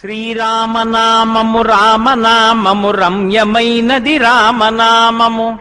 శ్రీరామనామము రామనామము రమ్యమైనది రామనామము.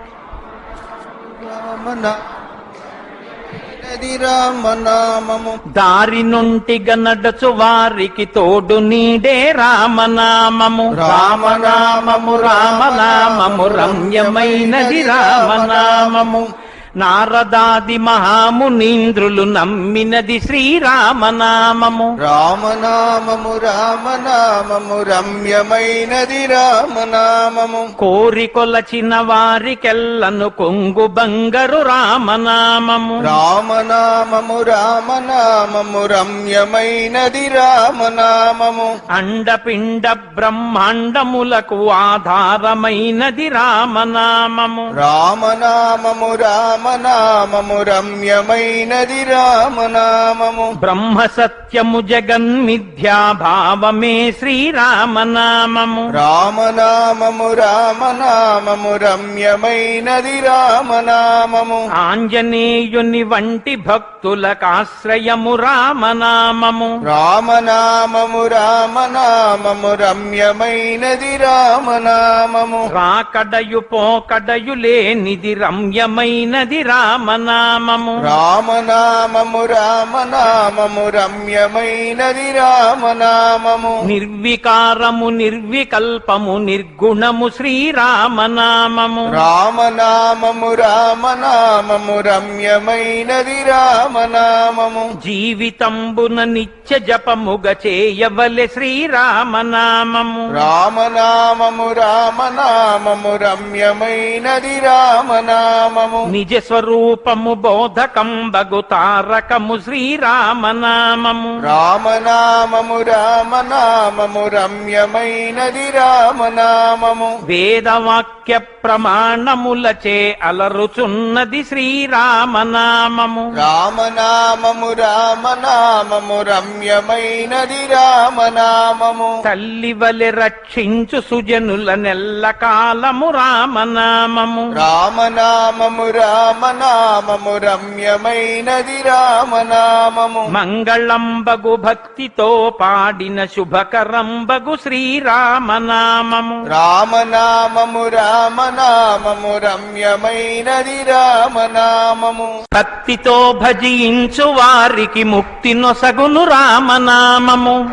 రామనామము. దారి నుంటిగ నడచు వారికి తోడు నీడే రామనామము. రామనామము రామనామము రమ్యమైనది రామనామము. నారదాది మహామునీంద్రులు నమ్మినది శ్రీరామనామము. రామనామము రామనామము రమ్యమైనది రామనామము. కోరి కొలచిన వారికెల్లను కొంగు బంగరు రామనామము. రామనామము రామనామము రమ్యమైనది రామనామము. అండపిండ బ్రహ్మాండములకు ఆధారమైనది రామనామము. రామనామము రామనామము రమ్యమైనది రామనామము. బ్రహ్మ సత్యము జగన్మిథ్యా భావమే శ్రీరామనామము. రామనామము రామనామము రమ్యమైనది రామనామము. ఆంజనేయుని వంటి భక్తులకాశ్రయము రామనామము. రామనామము రామనామము రమ్యమైనది రామనామము. రాకడయు పోకడయు లేనిది రమ్యమైనది రామనామము. రామనామము రామనామము రమ్యమైనది రామనామము. నిర్వికారము నిర్వికల్పము నిర్గుణము శ్రీరామనామము. రామనామము రామనామము రమ్యమైనది రామనామము. జీవితంబున నిత్య జపముగ చేయవలె శ్రీరామనామము. రామనామము రామనామము రమ్యమైనది రామనామము. నిజ స్వరూపము బోధకంబగు తారకము శ్రీరామనామము. రామనామము రామనామము రమ్యమైనది రామనామము. వేదవాక్య ప్రమాణములచే అలరుచున్నది శ్రీరామనామము. రామనామము రామనామము రమ్యమైనది రామనామము. తల్లి వలె రక్షించు సుజనుల నెల్ల కాలము రామనామము. రామనామము రామనామము రమ్యమైనది రామనామము. మంగళంబగు భక్తితో పాడిన శుభకరంబగు శ్రీరామనామము. రామనామము రామనామము రమ్యమైనది రామనామము. భక్తితో భజించు వారికి ముక్తి నొసగును రామనామము.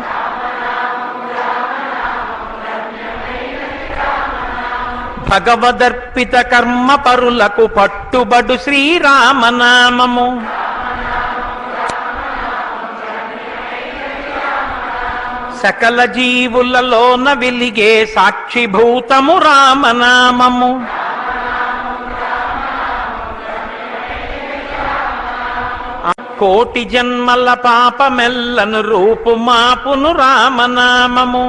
భగవదర్పిత కర్మ పరులకు పట్టుబడు శ్రీరామనామము. సకల జీవులలోన విలిగే సాక్షిభూతము రామనామము. కోటి జన్మల పాపమెల్లను రూపు మాపును రామనామము.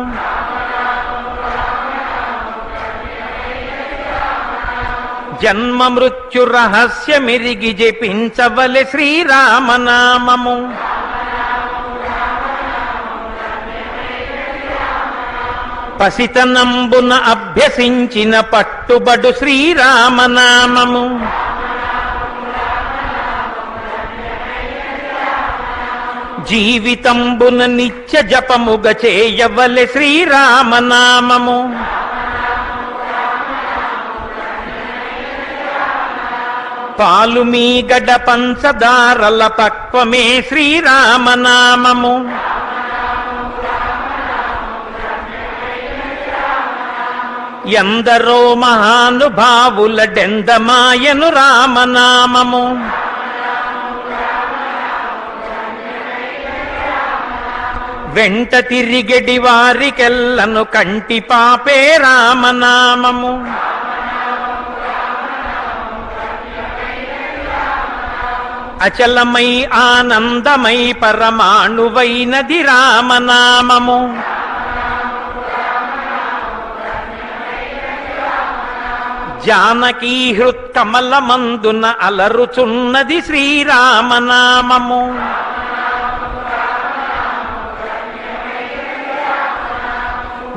జన్మ మృత్యు రహస్యమిరిగి జపించవలి శ్రీరామనామము. పసితనంబున అభ్యసించిన పట్టుబడు శ్రీరామనామము. జీవితంబున నిత్య జపముగ చేయవలె శ్రీరామనామము. పాలు మీ గడ పంచదారల పక్వమే శ్రీరామనామము. ఎందరో మహానుభావుల డెందమాయను రామనామము. వెంట తిరిగెడి వారికెల్లను కంటి పాపే రామనామము. అచలమై ఆనందమై పరమాణువైనది రామనామము. జానకీ హృత్కమలమందున అలరుచున్నది శ్రీరామనామము.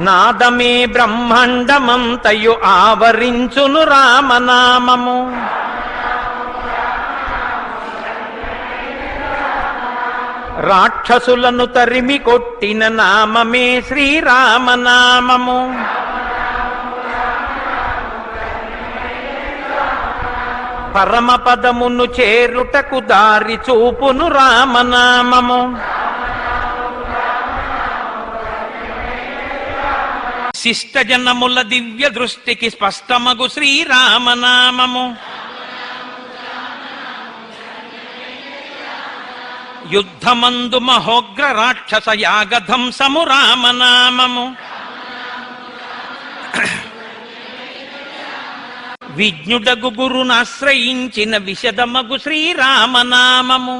నాదమే బ్రహ్మాండమంతయు ఆవరించును రామనామము. రాక్షసులను తరిమి కొట్టిన నామమే శ్రీరామనామము. పరమపదమును చేరుటకు దారి చూపును రామనామము. శిష్ట జనముల దివ్య దృష్టికి స్పష్టమగు శ్రీరామనామము. యుద్ధమందు మహోగ్ర రాక్షస యాగధంసము రామనామము విజ్ఞుడగు గురునాశ్రయించిన విశదమగు శ్రీరామనామము.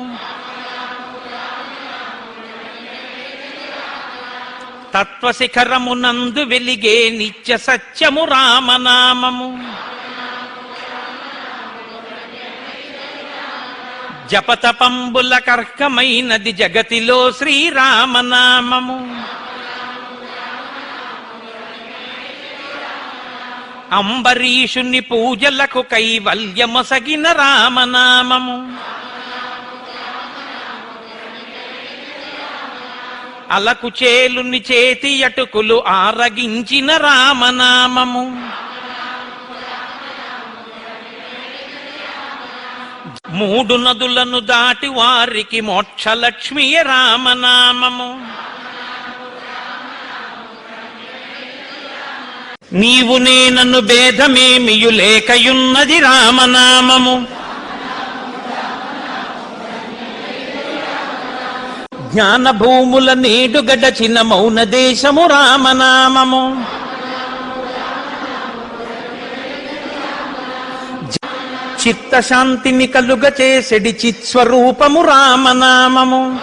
తత్వశిఖరమునందు వెలిగే నిత్య సత్యము రామనామము. జపతపంబుల కర్కమైనది జగతిలో శ్రీరామనామము. అంబరీషుని పూజలకు కైవల్యమొసగిన రామనామము. అలకు చేలుని చేతి అటుకులు ఆరగించిన రామనామము. మూడు నదులను దాటి వారికి మోక్షలక్ష్మి రామనామము. నీవు నేనను భేదమేమియు లేకయున్నది రామనామము. జ్ఞాన భూముల నేడు గడచిన మౌన దేశము రామనామము. చిత్తశాంతిని కలుగ చేసెడి చిత్స్వరూపము రామనామము.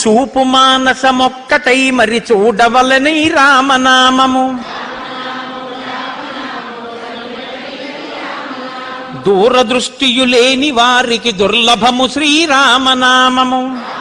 చూపు మానసమొక్కటై మరి చూడవలని రామనామము. దూరదృష్టియులేని వారికి దుర్లభము శ్రీరామనామము.